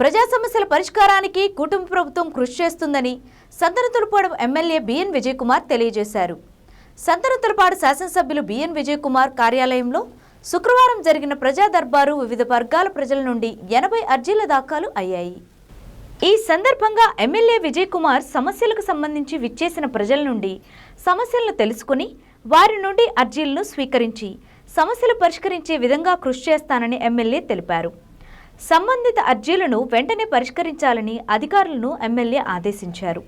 ప్రజా సమస్యల పరిష్కారానికి కుటుంబ ప్రభుత్వం కృషి చేస్తుందని Santhanuthalapadu MLA B N Vijay Kumar తెలియజేశారు. సంతనతులపాడు శాసనసభ్యులు బిఎన్ విజయ్ కుమార్ కార్యాలయంలో శుక్రవారం జరిగిన ప్రజా దర్బారు వివిధ వర్గాల ప్రజల నుండి ఎనభై అర్జీల దాఖలు అయ్యాయి. ఈ సందర్భంగా ఎమ్మెల్యే విజయ్ కుమార్ సమస్యలకు సంబంధించి విచ్చేసిన ప్రజల నుండి సమస్యలను తెలుసుకుని వారి నుండి అర్జీలను స్వీకరించి సమస్యలు పరిష్కరించే విధంగా కృషి చేస్తానని ఎమ్మెల్యే తెలిపారు. సంబంధిత అర్జీలను వెంటనే పరిష్కరించాలని అధికారులను ఎమ్మెల్యే ఆదేశించారు.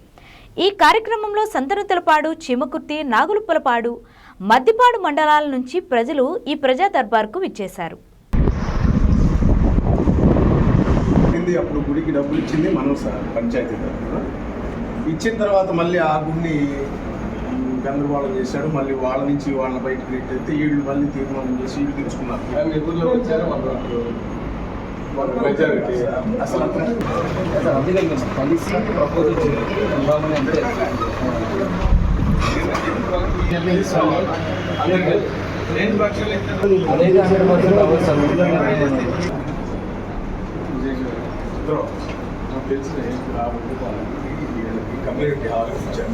ఈ కార్యక్రమంలో సంతనతులపాడు చీమకుర్తి నాగులుప్పలపాడు మద్దిపాడు మండలాల నుంచి ప్రజలు ఈ ప్రజా దర్బార్కు విచ్చేశారు. అప్పుడు గుడికి డబ్బులు ఇచ్చింది మనం సార్ పంచాయతీ తరఫున. ఇచ్చిన తర్వాత మళ్ళీ ఆ గుడిని గందరగోళం చేశాడు. మళ్ళీ వాళ్ళ నుంచి వాళ్ళ బయటకు నెట్టయితే వీళ్ళు మళ్ళీ తీర్మానం చేసి వీళ్ళు వాళ్ళు మెజారిటీ. అసలు అతను అందుకే మేము కలిసి ప్రపోజల్ చేద్దామని అంటే అదే హండ్రెడ్ పర్సెంట్ అవ్వదు సార్ నాకు తెలిసిన కమ్యూనిటీ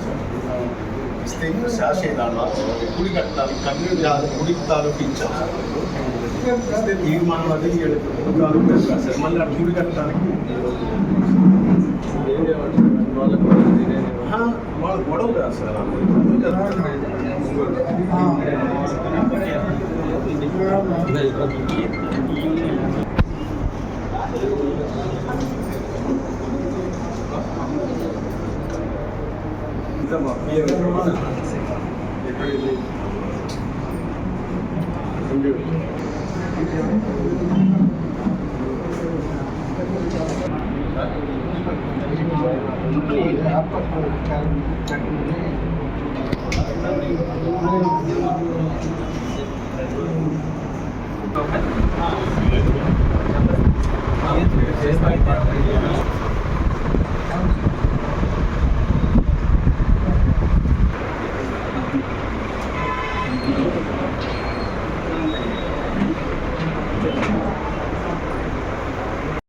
సార్. స్థితి శాసనాల కుడి కట్టాలి కన్ను జాతి కుడి తాలూకించాలి తీర్మానం అది ఏడు తాలూకు మళ్ళీ అది కుడి కట్టడానికి వాళ్ళు గొడవ కాదు సార్ అందుకే అంతా మా పిఎం ఎక్కడికి చేస్తా